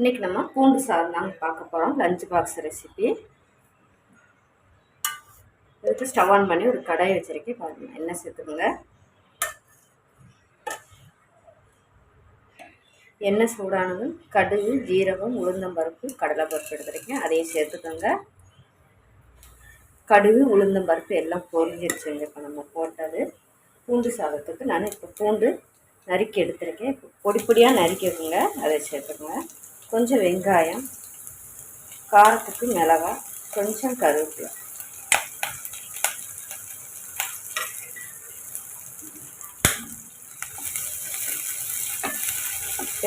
இன்றைக்கி நம்ம பூண்டு சாதம் தாங்க பார்க்க போகிறோம் லஞ்ச் பாக்ஸ் ரெசிபி இதுக்கு ஸ்டவ் ஆன் பண்ணி ஒரு கடாய் வச்சுருக்கேன். பாருங்கள் எண்ணெய் சேர்த்துக்கோங்க. எண்ணெய் சூடானதும் கடுகு ஜீரகம் உளுந்தம்பருப்பு கடலைப்பருப்பு எடுத்துருக்கேன். அதையும் சேர்த்துக்கோங்க. கடுகு உளுந்தம்பருப்பு எல்லாம் பொரிஞ்சிருச்சுங்க இப்போ நம்ம போட்டது பூண்டு சாதத்துக்கு. நான் இப்போ பூண்டு நறுக்கி எடுத்திருக்கேன். இப்போ பொடி பொடியாக நறுக்கிக்கோங்க. அதை சேர்த்துக்கோங்க. கொஞ்சம் வெங்காயம் காரத்துக்கு மிளகா கொஞ்சம் கருவேப்பிலை.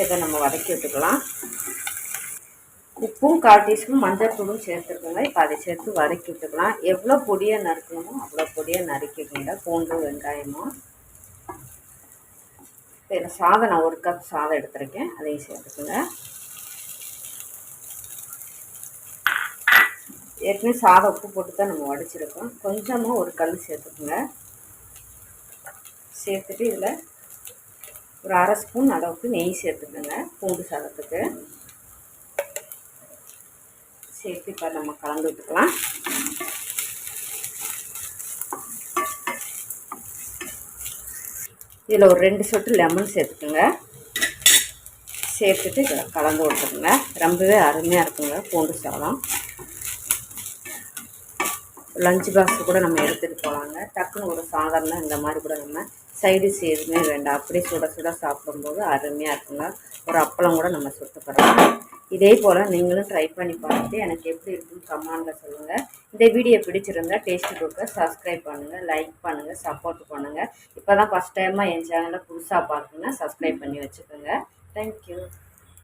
இதை நம்ம வதக்கி விட்டுக்கலாம். உப்பும் கால் டீஸ்பூன் மஞ்சள் தூளும் சேர்த்துருக்கோங்க இப்போ அதை சேர்த்து வதக்கி விட்டுக்கலாம். எவ்வளோ பொடியாக நறுக்கணுமோ அவ்வளோ பொடியாக நறுக்கிக்கோங்க. பூண்டு வெங்காயமும். இதில் சாதம் நான் ஒரு கப் சாதம் எடுத்திருக்கேன். அதையும் சேர்த்துக்கோங்க. ஏற்கனவே சாதம் உப்பு போட்டு தான் நம்ம உடச்சிருக்கோம் கொஞ்சமாக ஒரு கல் சேர்த்துக்கோங்க. சேர்த்துட்டு இதில் ஒரு அரை ஸ்பூன் அளவுக்கு நெய் சேர்த்துக்கோங்க பூண்டு சாதத்துக்கு. சேர்த்து இப்போ நம்ம கலந்து விட்டுக்கலாம். இதில் ஒரு ரெண்டு சொட்டு லெமன் சேர்த்துக்கோங்க. சேர்த்துட்டு இதில் கலந்து விட்டுருங்க ரொம்பவே அருமையாக இருக்குங்க பூண்டு சாதம். லஞ்ச் பாக்ஸ் கூட நம்ம எடுத்துகிட்டு போகலாங்க டக்குன்னு ஒரு சாதாரண இந்த மாதிரி கூட நம்ம சைடிஸ் எதுவுமே வேண்டாம். அப்படியே சுட சுட சாப்பிடும்போது அருமையாக இருக்குங்க. ஒரு அப்பளம் கூட நம்ம சுட்டுக்கிறோம் இதே போல் நீங்களும் ட்ரை பண்ணி பார்த்துட்டு எனக்கு எப்படி இருக்குன்னு கமாண்டில் சொல்லுங்கள் இந்த வீடியோ பிடிச்சிருந்தா டேஸ்ட் கொடுக்க சப்ஸ்கிரைப் பண்ணுங்கள் லைக் பண்ணுங்கள் சப்போர்ட் பண்ணுங்கள் இப்போ தான் ஃபஸ்ட் டைமாக என் சேனலில் புதுசாக பார்க்குங்க சப்ஸ்கிரைப் பண்ணி வச்சுக்கோங்க. தேங்க்யூ